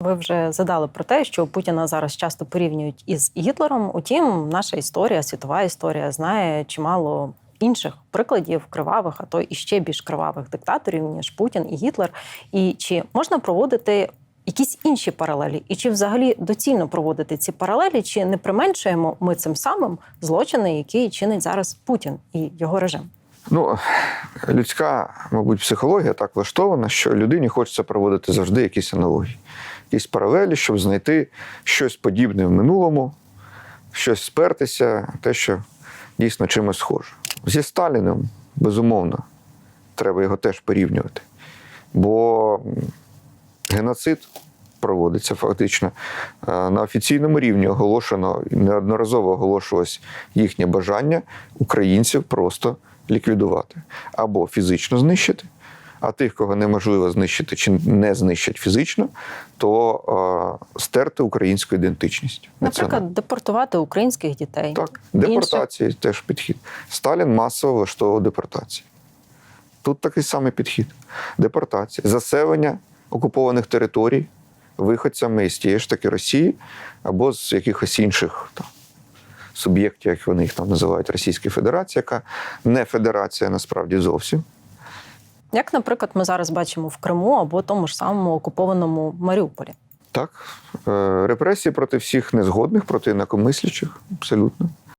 Ви вже задали про те, що Путіна зараз часто порівнюють із Гітлером. Утім, наша історія, світова історія знає чимало інших прикладів кривавих, а то і ще більш кривавих диктаторів, ніж Путін і Гітлер. І чи можна проводити якісь інші паралелі? І чи взагалі доцільно проводити ці паралелі, чи не применшуємо ми цим самим злочини, які чинить зараз Путін і його режим? Ну, людська, мабуть, психологія так влаштована, що людині хочеться проводити завжди якісь аналогії, якісь паралелі, щоб знайти щось подібне в минулому, щось спертися, те, що дійсно чимось схоже. Зі Сталіним, безумовно, треба його теж порівнювати. Бо геноцид проводиться фактично е, на офіційному рівні оголошено неодноразово оголошувалось їхнє бажання українців просто ліквідувати або фізично знищити. А тих, кого неможливо знищити чи не знищать фізично, то е, стерти українську ідентичність. Наприклад, депортувати українських дітей. Так, депортації теж підхід. Сталін масово влаштовував депортації. Тут такий самий підхід: депортація, заселення окупованих територій виходцями із тієї ж таки Росії або з якихось інших там, суб'єктів, як вони їх там називають, Російська Федерація, яка не федерація насправді зовсім. Як, наприклад, ми зараз бачимо в Криму або тому ж самому окупованому Маріуполі. Так, е, репресії проти всіх незгодних, проти інакомислячих, абсолютно.